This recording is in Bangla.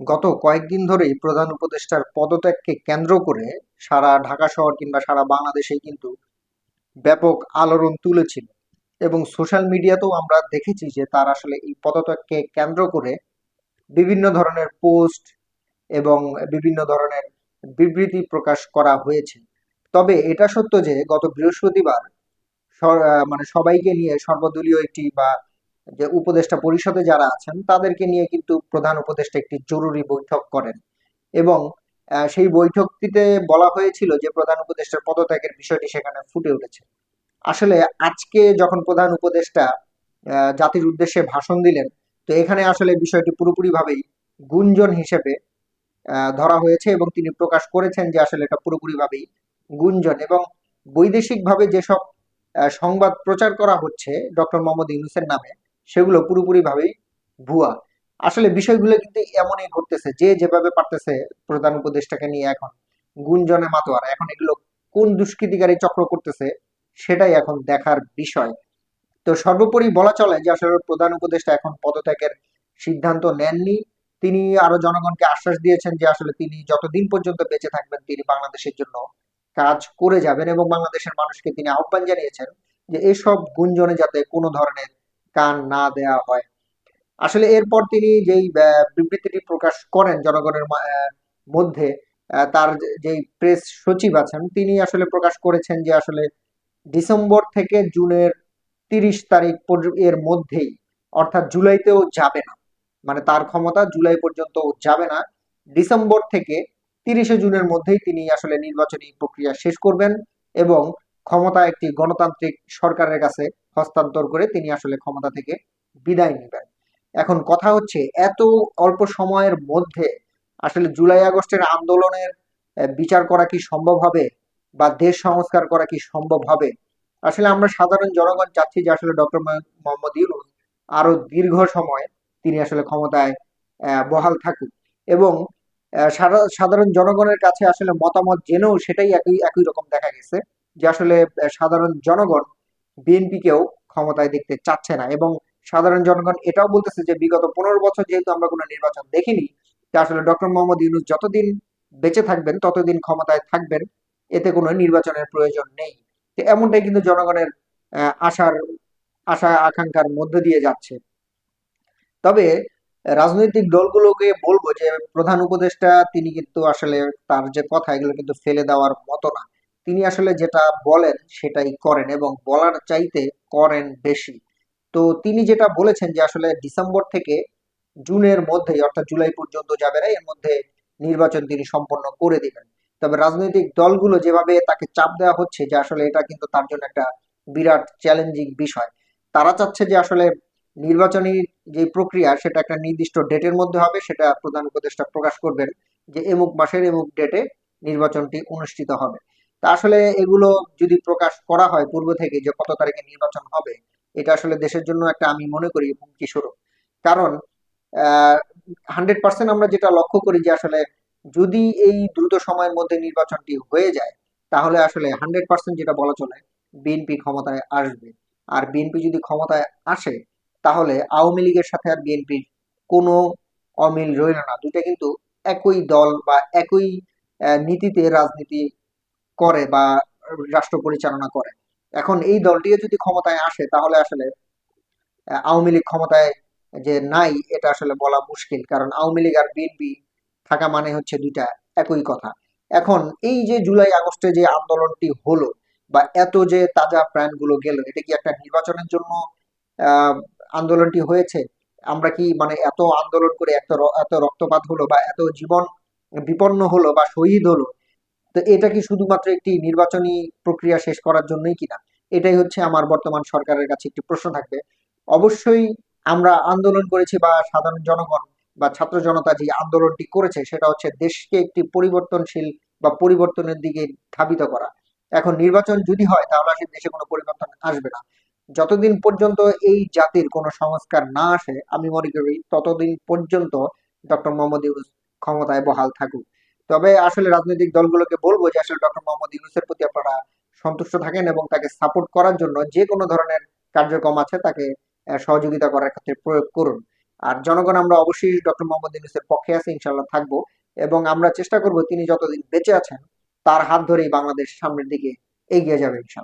গত কয়েকদিন ধরেই প্রধান উপদেষ্টার পদত্যাগকে কেন্দ্র করে সারা ঢাকা শহর কিংবা সারা বাংলাদেশেই কিন্তু ব্যাপক আলোড়ন তুলেছিল। এবং সোশ্যাল মিডিয়াতেও আমরা দেখেছি যে তার আসলে এই পদত্যাগকে কেন্দ্র করে বিভিন্ন ধরনের পোস্ট এবং বিভিন্ন ধরনের বিবৃতি প্রকাশ করা হয়েছে। তবে এটা সত্য যে গত বৃহস্পতিবার মানে সবাইকে নিয়ে সর্বদলীয় একটি বা যে উপদেষ্টা পরিষদে যারা আছেন, তাদেরকে নিয়ে কিন্তু প্রধান উপদেষ্টা একটি জরুরি বৈঠক করেন। এবং সেই বৈঠকটিতে বলা হয়েছিল যে প্রধান উপদেষ্টার পদত্যাগের বিষয়টি সেখানে ফুটে উঠেছে। আসলে আজকে যখন প্রধান উপদেষ্টা জাতির উদ্দেশ্যে ভাষণ দিলেন, তো এখানে আসলে বিষয়টি পুরোপুরিভাবেই গুঞ্জন হিসেবে ধরা হয়েছে এবং তিনি প্রকাশ করেছেন যে আসলে এটা পুরোপুরিভাবেই গুঞ্জন। এবং বৈদেশিকভাবে যেসব সংবাদ প্রচার করা হচ্ছে, ডক্টর মোহাম্মদ ইউনুসের নামে সেগুলো পুরোপুরিভাবেই ভুয়া। আসলে বিষয়গুলো কিন্তু এমনই ঘটতেছে, যে যেভাবে পারতেছে প্রধান উপদেষ্টাকে নিয়ে এখন। গুঞ্জনে মাতোয়ারা, এখন এগুলো কোন দুষ্কৃতিকারী চক্র করতেছে সেটাই এখন দেখার বিষয়। তো সর্বোপরি বলা চলে যে আসলে প্রধান উপদেষ্টা এখন পদত্যাগের সিদ্ধান্ত নেননি। তিনি আরও জনগণকে আশ্বাস দিয়েছেন যে আসলে তিনি যতদিন পর্যন্ত বেঁচে থাকবেন, তিনি বাংলাদেশের জন্য কাজ করে যাবেন এবং বাংলাদেশের মানুষকে তিনি আহ্বান জানিয়েছেন যে এসব গুঞ্জনে যাতে কোনো ধরনের কান না দেয়া হয়। আসলে এরপর তিনি যেই বিবৃতিটি প্রকাশ করেন জনগণের মধ্যে তার যেই প্রেস সচিব আছেন, তিনি আসলে প্রকাশ করেছেন যে আসলে ডিসেম্বর থেকে জুনের তিরিশ তারিখ এর মধ্যেই, অর্থাৎ জুলাইতেও যাবে না। মানে তার ক্ষমতা জুলাই পর্যন্ত যাবে না। ডিসেম্বর থেকে তিরিশে জুনের মধ্যেই তিনি আসলে নির্বাচনী প্রক্রিয়া শেষ করবেন এবং ক্ষমতা একটি গণতান্ত্রিক সরকারের কাছে হস্তান্তর করে তিনি আসলে ক্ষমতা থেকে বিদায় নেবেন। এখন কথা হচ্ছে, এত অল্প সময়ের মধ্যে আসলে জুলাই আগস্টের আন্দোলনের বিচার করা কি সম্ভব হবে? বা দেশ সংস্কার করা কি সম্ভব হবে? আসলে আমরা সাধারণ জনগণ চাচ্ছি যে আসলে ডক্টর মোহাম্মদ ইউনূস আরও দীর্ঘ সময় তিনি আসলে ক্ষমতায় বহাল থাকুক। এবং সাধারণ জনগণের কাছে আসলে মতামত জেনেও সেটাই একই একই রকম দেখা গেছে যে আসলে সাধারণ জনগণ বিএনপিকেও ক্ষমতায় দেখতে চাচ্ছে না এবং সাধারণ জনগণ এটাও বলতেছে যে বিগত পনেরো বছর যেহেতু আমরা কোনো নির্বাচন দেখিনি আসলে ডক্টর মোহাম্মদ ইউনূস যতদিন বেঁচে থাকবেন, ততদিন ক্ষমতায় থাকবেন, এতে কোনো নির্বাচনের প্রয়োজন নেই। তো এমনটাই কিন্তু জনগণের আশার, আশা আকাঙ্ক্ষার মধ্য দিয়ে যাচ্ছে। তবে রাজনৈতিক দলগুলোকে বলব যে প্রধান উপদেষ্টা, তিনি কিন্তু আসলে তার যে কথা, এগুলো কিন্তু ফেলে দেওয়ার মতো না। তিনি আসলে যেটা বলেন সেটাই করেন এবং বলার চাইতে করেন বেশি। তো তিনি যেটা বলেছেন যে আসলে ডিসেম্বর থেকে জুনের মধ্যে অর্থাৎ জুলাই পর্যন্ত যাবে না, এর মধ্যে নির্বাচন তিনি সম্পন্ন করে দিবেন। তবে রাজনৈতিক দলগুলো যেভাবে তাকে চাপ দেওয়া হচ্ছে যে আসলে এটা কিন্তু তার জন্য একটা বিরাট চ্যালেঞ্জিং বিষয়, তারা চাচ্ছে যে আসলে নির্বাচনী যে প্রক্রিয়া সেটা একটা নির্দিষ্ট ডেটের মধ্যে হবে, সেটা প্রধান উপদেষ্টা প্রকাশ করবেন যে এমুক মাসের এমুক ডেটে নির্বাচনটি অনুষ্ঠিত হবে। তা আসলে এগুলো যদি প্রকাশ করা হয় পূর্ব থেকে যে কত তারিখে নির্বাচন হবে, এটা আসলে দেশের জন্য একটা আমি মনে করি হুমকি স্বরূপ। কারণ হান্ড্রেড পার্সেন্ট আমরা যেটা লক্ষ্য করি যে আসলে যদি এই দ্রুত সময়ের মধ্যে নির্বাচনটি হয়ে যায়, তাহলে আসলে হান্ড্রেড পার্সেন্ট যেটা বলা চলে বিএনপি ক্ষমতায় আসবে। আর বিএনপি যদি ক্ষমতায় আসে, তাহলে আওয়ামী লীগের সাথে আর বিএনপির কোনো অমিল রইল না। দুইটা কিন্তু একই দল বা একই নীতিতে রাজনীতি করে বা রাষ্ট্র পরিচালনা করে। এখন এই দলটিও যদি ক্ষমতায় আসে, তাহলে আসলে আওয়ামী লীগ ক্ষমতায় যে নাই, এটা আসলে বলা মুশকিল। কারণ আওয়ামী লীগ আর বিএনপি থাকা মানে হচ্ছে দুইটা একই কথা। এখন এই যে জুলাই আগস্টে যে আন্দোলনটি হলো বা এত যে তাজা প্রাণগুলো গেল, এটা কি একটা নির্বাচনের জন্য আন্দোলনটি হয়েছে? আমরা কি মানে এত আন্দোলন করে এত এত রক্তপাত হলো বা এত জীবন বিপন্ন হলো বা শহীদ হলো? তো এটা কি শুধুমাত্র একটি নির্বাচনী প্রক্রিয়া শেষ করার জন্যই কিনা? এটাই হচ্ছে আমার বর্তমান সরকারের কাছে একটি প্রশ্ন থাকবে। অবশ্যই আমরা আন্দোলন করেছি বা সাধারণ জনগণ বা ছাত্র জনতা যে আন্দোলনটি করেছে, সেটা হচ্ছে দেশকে একটি পরিবর্তনশীল বা পরিবর্তনের দিকে ধাবিত করা। এখন নির্বাচন যদি হয়, তাহলে আসলে দেশে কোনো পরিবর্তন আসবে না। যতদিন পর্যন্ত এই জাতির কোনো সংস্কার না আসে, আমি মনে করি ততদিন পর্যন্ত ডক্টর মোহাম্মদ ইউনূস ক্ষমতায় বহাল থাকুক। তবে আসলে রাজনৈতিক দলগুলোকে বলব যে আসলে ডক্টর মোহাম্মদ ইউনুসের প্রতি আপনারা সন্তুষ্ট থাকেন এবং তাকে সাপোর্ট করার জন্য যে কোনো ধরনের কার্যক্রম আছে তাকে সহযোগিতা করার ক্ষেত্রে প্রয়োগ করুন। আর জনগণ আমরা অবশ্যই ডক্টর মোহাম্মদ ইউনুসের পক্ষে আছে ইনশাল্লাহ থাকব এবং আমরা চেষ্টা করব তিনি যতদিন বেঁচে আছেন, তার হাত ধরেই বাংলাদেশ সামনের দিকে এগিয়ে যাবে ইনশাল্লাহ